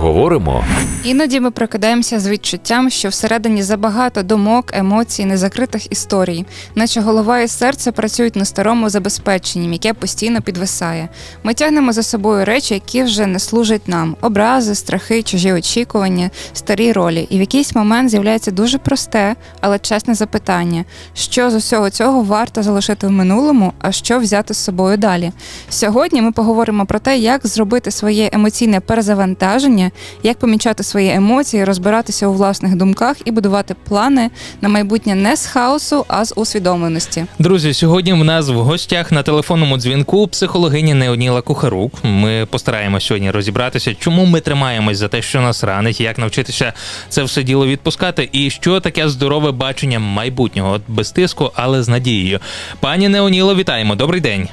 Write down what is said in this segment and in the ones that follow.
Поговоримо Іноді ми прокидаємося з відчуттям, що всередині забагато думок, емоцій, незакритих історій, наче голова і серце працюють на старому забезпеченні, яке постійно підвисає. Ми тягнемо за собою речі, які вже не служать нам: образи, страхи, чужі очікування, старі ролі. І в якийсь момент з'являється дуже просте, але чесне запитання: що з усього цього варто залишити в минулому, а що взяти з собою далі. Сьогодні ми поговоримо про те, як зробити своє емоційне перезавантаження, як помічати свої емоції, розбиратися у власних думках і будувати плани на майбутнє не з хаосу, а з усвідомленості. Друзі, сьогодні в нас в гостях на телефонному дзвінку психологиня Неоніла Кухарук. Ми постараємося сьогодні розібратися, чому ми тримаємось за те, що нас ранить, як навчитися це все діло відпускати, і що таке здорове бачення майбутнього, От без тиску, але з надією. Пані Неоніло, вітаємо. Добрий день.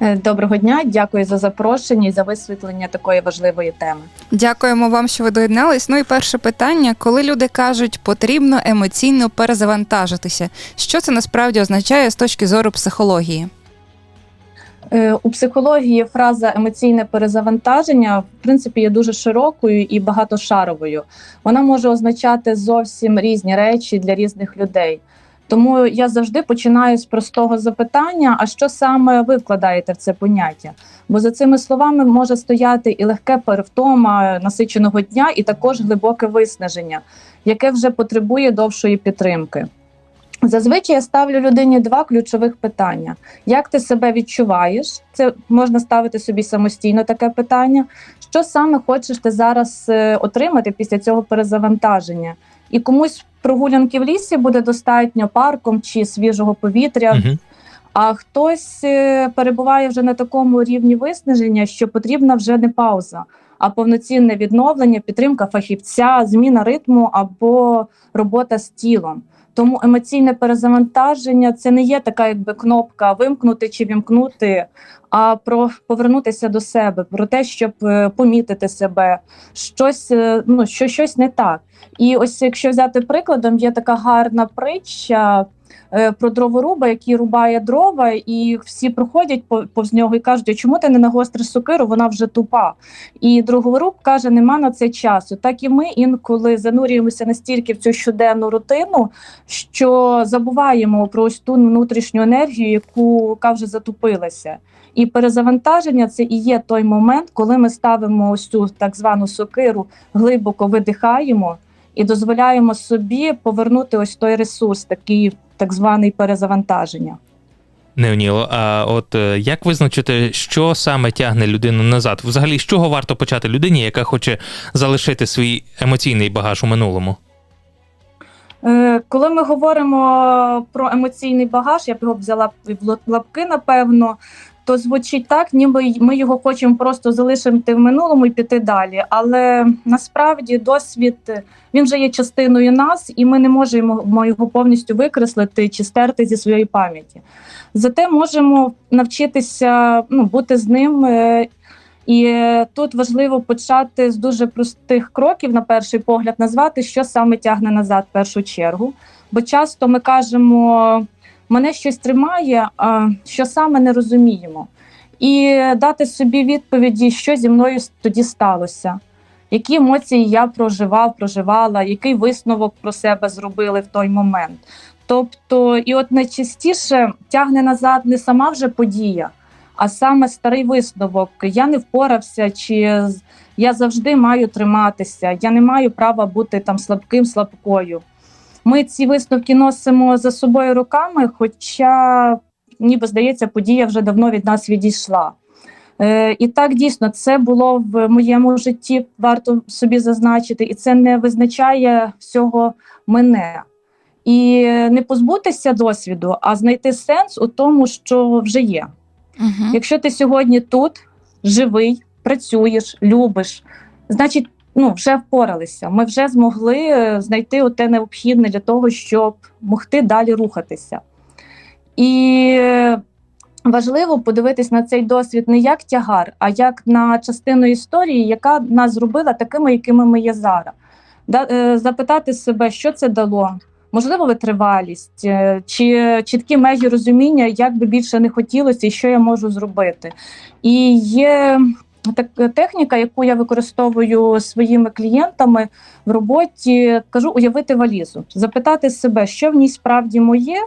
Е, Доброго дня, дякую за запрошення і за висвітлення такої важливої теми. Дякуємо вам, що ви доєднались. Ну і перше питання: коли люди кажуть, потрібно емоційно перезавантажитися, що це насправді означає з точки зору психології? Е, У психології фраза емоційне перезавантаження в принципі є дуже широкою і багатошаровою. Вона може означати зовсім різні речі для різних людей. Тому я завжди починаю з простого запитання: а що саме ви вкладаєте в це поняття? Бо за цими словами може стояти і легке перевтома насиченого дня, і також глибоке виснаження, яке вже потребує довшої підтримки. Зазвичай я ставлю людині два ключових питання: як ти себе відчуваєш? Це можна ставити собі самостійно таке питання. Що саме хочеш ти зараз е, отримати після цього перезавантаження? І комусь прогулянки в лісі буде достатньо парком чи свіжого повітря, Угу. а хтось е, перебуває вже на такому рівні виснаження, що потрібна вже не пауза, а повноцінне відновлення, підтримка фахівця, зміна ритму або робота з тілом. Тому емоційне перезавантаження це не є така, якби кнопка вимкнути чи вімкнути, а про повернутися до себе, про те, щоб е, помітити себе, щось, е, ну, що щось не так. І ось якщо взяти прикладом, є така гарна притча про дроворуба, який рубає дрова, і всі проходять по- повз нього і кажуть, а чому ти не нагостриш сокиру, вона вже тупа. І дроворуб каже, нема на це часу. Так і ми інколи занурюємося настільки в цю щоденну рутину, що забуваємо про ось ту внутрішню енергію, яку яка вже затупилася. І перезавантаження це і є той момент, коли ми ставимо ось цю так звану сокиру, глибоко видихаємо і дозволяємо собі повернути ось той ресурс, такий так званий перезавантаження. Неоніло, а от е, як визначити, що саме тягне людину назад? Взагалі, з чого варто почати людині, яка хоче залишити свій емоційний багаж у минулому? Е, Коли ми говоримо про емоційний багаж, я б його взяла в лапки, напевно, то звучить так, ніби ми його хочемо просто залишити в минулому і піти далі. Але насправді досвід він вже є частиною нас, і ми не можемо його повністю викреслити чи стерти зі своєї пам'яті. Зате можемо навчитися ну, бути з ним. е, І тут важливо почати з дуже простих кроків, на перший погляд, назвати, що саме тягне назад в першу чергу. Бо часто ми кажемо, мене щось тримає, що саме не розуміємо. І дати собі відповіді, що зі мною тоді сталося, які емоції я проживав, проживала, який висновок про себе зробили в той момент. Тобто, і от найчастіше тягне назад не сама вже подія, а саме старий висновок. Я не впорався, чи я завжди маю триматися, я не маю права бути там слабким, слабкою. Ми ці висновки носимо за собою руками, хоча, ніби здається, подія вже давно від нас відійшла. Е, і так дійсно це було в моєму житті, варто собі зазначити, і це не визначає всього мене. І не позбутися досвіду, а знайти сенс у тому, що вже є. Угу. Якщо ти сьогодні тут живий, працюєш, любиш, значить, ну вже впоралися. Ми вже змогли е, знайти те необхідне для того, щоб могти далі рухатися. І важливо подивитись на цей досвід не як тягар, а як на частину історії, яка нас зробила такими, якими ми є зараз. Е, запитати себе, що це дало. Можливо, витривалість е, чи чіткі межі розуміння, як би більше не хотілося і що я можу зробити. І є так, техніка, яку я використовую своїми клієнтами в роботі, кажу уявити валізу, запитати себе, що в ній справді моє,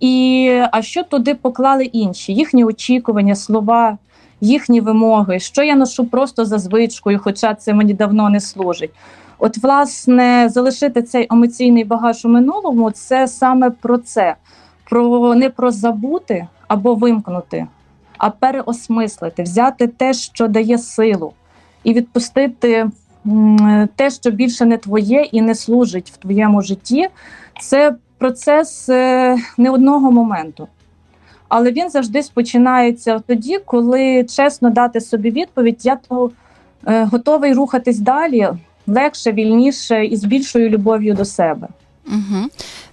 і а що туди поклали інші, їхні очікування, слова, їхні вимоги, що я ношу просто за звичкою, хоча це мені давно не служить. От, власне, залишити цей емоційний багаж у минулому це саме про це, про не про забути або вимкнути, а переосмислити, взяти те, що дає силу, і відпустити те, що більше не твоє і не служить в твоєму житті. Це процес е, не одного моменту. Але він завжди спочинається тоді, коли чесно дати собі відповідь, я то е, готовий рухатись далі легше, вільніше і з більшою любов'ю до себе. Угу.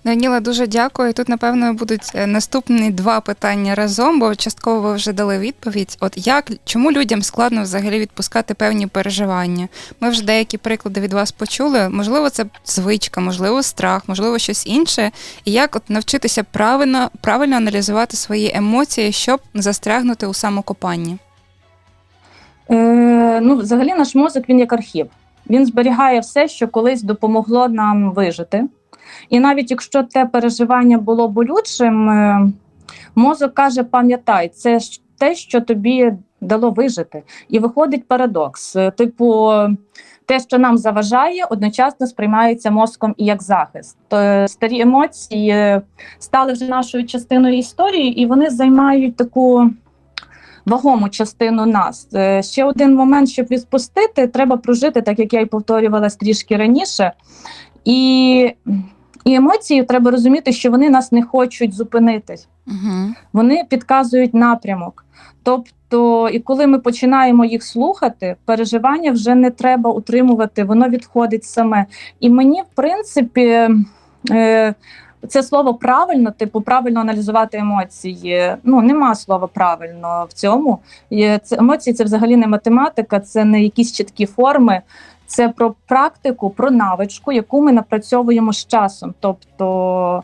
Даніла, дуже дякую. Тут, напевно, будуть е, наступні два питання разом, бо частково ви вже дали відповідь. От як чому людям складно взагалі відпускати певні переживання? Ми вже деякі приклади від вас почули. Можливо, це звичка, можливо, страх, можливо, щось інше. І як от навчитися правильно, правильно аналізувати свої емоції, щоб застрягнути у самокопанні? Е, ну, взагалі, наш мозок він як архів. Він зберігає все, що колись допомогло нам вижити. І навіть якщо те переживання було болючим, е, мозок каже: пам'ятай, це те, що тобі дало вижити. І виходить парадокс. Е, Типу, те, що нам заважає, одночасно сприймається мозком і як захист. То старі емоції е, стали вже нашою частиною історії, і вони займають таку вагому частину нас. Ще один момент, щоб відпустити, треба прожити, так як я і повторювала трішки раніше. І, і емоції треба розуміти, що вони нас не хочуть зупинитись. Угу. Вони підказують напрямок. Тобто, і коли ми починаємо їх слухати, переживання вже не треба утримувати, воно відходить саме. І мені, в принципі, е, це слово правильно, типу, правильно аналізувати емоції. Ну, нема слова правильно в цьому. Це емоції це взагалі не математика, це не якісь чіткі форми. Це про практику, про навичку, яку ми напрацьовуємо з часом. Тобто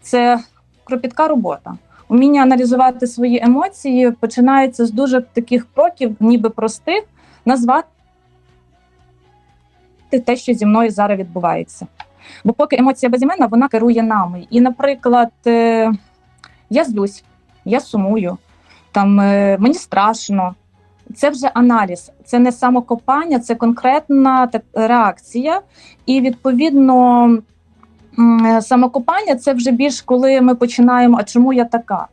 це кропітка робота. Уміння аналізувати свої емоції починається з дуже таких кроків, ніби простих, назвати те, що зі мною зараз відбувається. Бо поки емоція безіменна, вона керує нами. І, наприклад, е, я злюсь, я сумую, там е, мені страшно. Це вже аналіз, це не самокопання, це конкретна реакція. І відповідно е, самокопання це вже більш коли ми починаємо, а чому я така?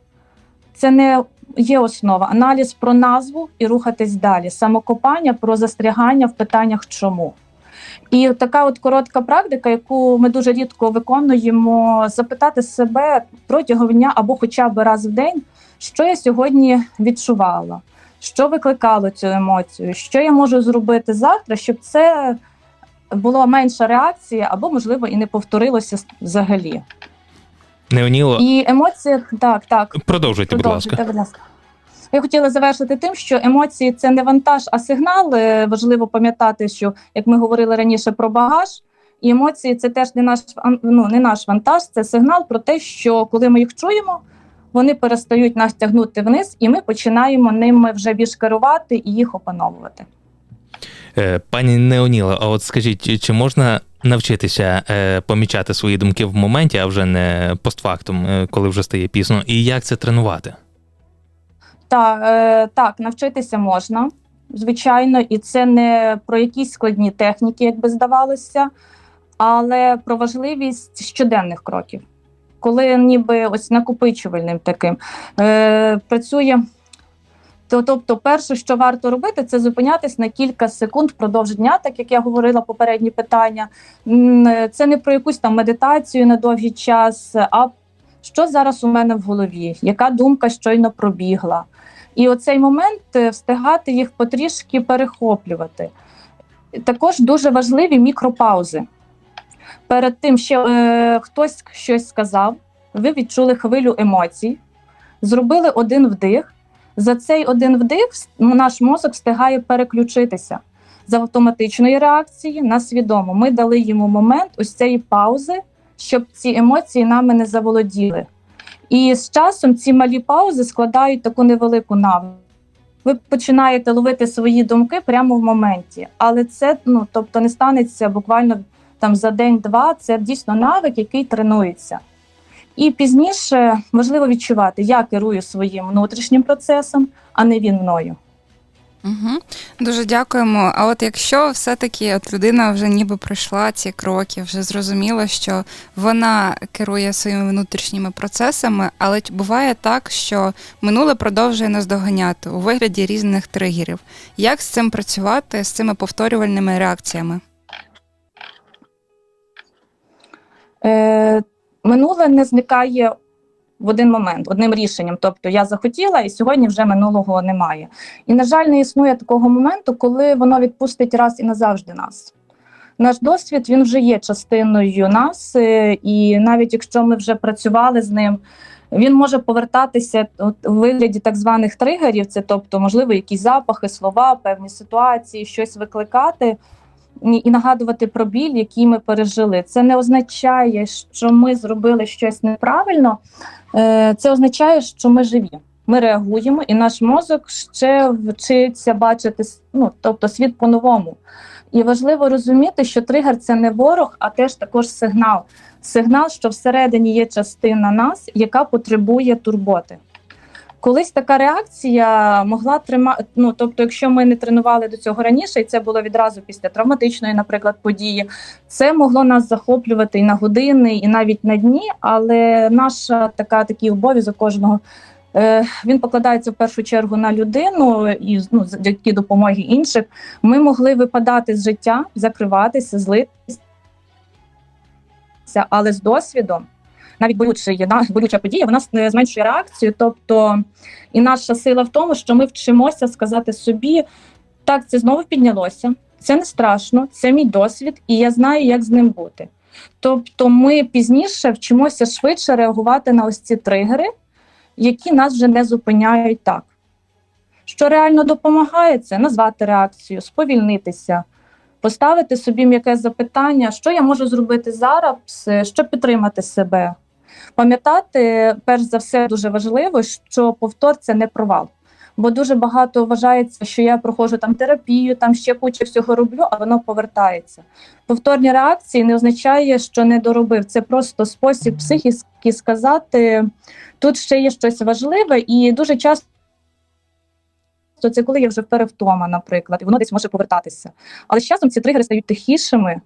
Це не є основа. Аналіз про назву і рухатись далі. Самокопання про застрягання в питаннях чому. І така от коротка практика, яку ми дуже рідко виконуємо, запитати себе протягом дня або хоча б раз в день, що я сьогодні відчувала, що викликало цю емоцію, що я можу зробити завтра, щоб це була менша реакція, або, можливо, і не повторилося взагалі. Неоніло, І емоції, так, так. продовжуйте, будь ласка. Будь ласка. Я хотіла завершити тим, що емоції це не вантаж, а сигнал. Е, Важливо пам'ятати, що як ми говорили раніше про багаж, і емоції це теж не наш ну, не наш вантаж, це сигнал про те, що коли ми їх чуємо, вони перестають нас тягнути вниз, і ми починаємо ними вже більш керувати і їх опановувати. Е, Пані Неоніло, а от скажіть, чи можна навчитися е, помічати свої думки в моменті, а вже не постфактум, е, коли вже стає пізно, і як це тренувати? Так, е, так, навчитися можна, звичайно, і це не про якісь складні техніки, як би здавалося, але про важливість щоденних кроків, коли ніби ось накопичувальним таким е, працює. То, тобто, перше, що варто робити, це зупинятись на кілька секунд впродовж дня, так як я говорила попередні питання. Е, Це не про якусь там медитацію на довгий час, а що зараз у мене в голові, яка думка щойно пробігла. І оцей момент е, встигати їх потрішки перехоплювати. Також дуже важливі мікропаузи. Перед тим, що е, хтось щось сказав, ви відчули хвилю емоцій, зробили один вдих. За цей один вдих наш мозок встигає переключитися з автоматичної реакції на свідому. Ми дали йому момент ось цієї паузи, щоб ці емоції нами не заволоділи. І з часом ці малі паузи складають таку невелику навичку. ви починаєте ловити свої думки прямо в моменті. Але це ну, тобто не станеться буквально там за день-два. Це дійсно навик, який тренується. І пізніше важливо відчувати, я керую своїм внутрішнім процесом, а не він мною. Угу. Дуже дякуємо. А от якщо все-таки от людина вже ніби пройшла ці кроки, вже зрозуміла, що вона керує своїми внутрішніми процесами, але буває так, що минуле продовжує наздоганяти у вигляді різних тригерів. Як з цим працювати, з цими повторювальними реакціями? Е, минуле не зникає в один момент, одним рішенням. Тобто я захотіла, і сьогодні вже минулого немає. І, на жаль, не існує такого моменту, коли воно відпустить раз і назавжди нас. Наш досвід він вже є частиною нас, е, і навіть якщо ми вже працювали з ним, він може повертатися у вигляді так званих тригерів, це тобто, можливо, якісь запахи, слова, певні ситуації, щось викликати і нагадувати про біль, який ми пережили. Це не означає, що ми зробили щось неправильно. Е, Це означає, що ми живі. Ми реагуємо, і наш мозок ще вчиться бачити ну, тобто світ по-новому. І важливо розуміти, що тригер це не ворог, а теж також сигнал. Сигнал, що всередині є частина нас, яка потребує турботи. Колись така реакція могла тримати. Ну тобто, якщо ми не тренували до цього раніше, і це було відразу після травматичної, наприклад, події, це могло нас захоплювати і на години, і навіть на дні. Але наша така такий обов'язок кожного. е, Він покладається в першу чергу на людину і ну, завдяки допомоги інших. Ми могли випадати з життя, закриватися, злитися, але з досвідом навіть болюча, болюча подія, вона зменшує реакцію. Тобто, і наша сила в тому, що ми вчимося сказати собі: так, це знову піднялося, це не страшно, це мій досвід, і я знаю, як з ним бути. Тобто, ми пізніше вчимося швидше реагувати на ось ці тригери, які нас вже не зупиняють так. Що реально допомагає, це назвати реакцію, сповільнитися, поставити собі м'яке запитання, що я можу зробити зараз, е, щоб підтримати себе. Пам'ятати, перш за все, дуже важливо, що повтор це не провал. Бо дуже багато вважається, що я проходжу там терапію, там ще кучу всього роблю, а воно повертається. Повторні реакції не означає, що не доробив. Це просто спосіб психіки сказати, тут ще є щось важливе, і дуже часто це коли я вже перевтома, наприклад, і воно десь може повертатися. Але з часом ці тригери стають тихішими,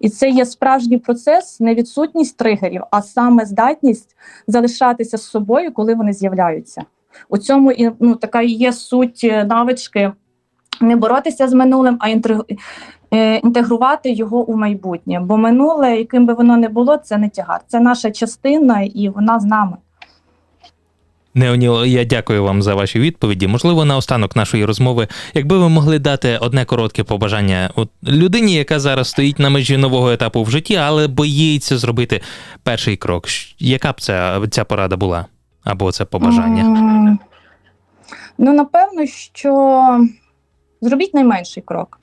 і це є справжній процес, не відсутність тригерів, а саме здатність залишатися з собою, коли вони з'являються. У цьому і ну, така і є суть е, навички не боротися з минулим, а е, інтегрувати його у майбутнє. Бо минуле, яким би воно не було, це не тягар. Це наша частина, і вона з нами. Неоніло, я дякую вам за ваші відповіді. Можливо, наостанок нашої розмови, якби ви могли дати одне коротке побажання от людині, яка зараз стоїть на межі нового етапу в житті, але боїться зробити перший крок. Яка б ця, ця порада була? Або це побажання? Ну, напевно, що зробіть найменший крок,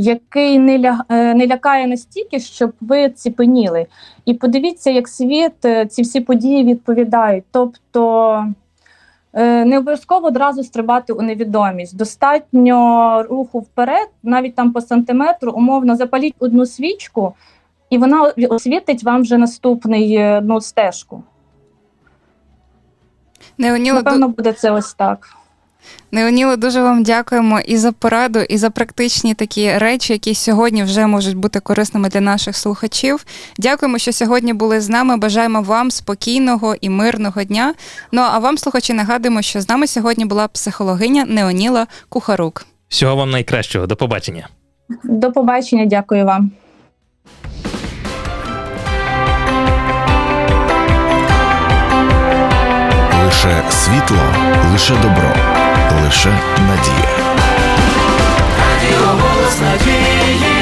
який не, ля... е, не лякає настільки, щоб ви ціпеніли. І подивіться, як світ е, ці всі події відповідають. Тобто е, не обов'язково одразу стрибати у невідомість. Достатньо руху вперед, навіть там по сантиметру, умовно запаліть одну свічку, і вона освітить вам вже наступний ну, стежку. Неоніла, Напевно, буде це ось так. Неоніло, дуже вам дякуємо і за пораду, і за практичні такі речі, які сьогодні вже можуть бути корисними для наших слухачів. Дякуємо, що сьогодні були з нами. Бажаємо вам спокійного і мирного дня. Ну а вам, слухачі, нагадуємо, що з нами сьогодні була психологиня Неоніла Кухарук. Всього вам найкращого. До побачення. До побачення, дякую вам. Лише світло, лише добро, лише надія. Радіо голос надії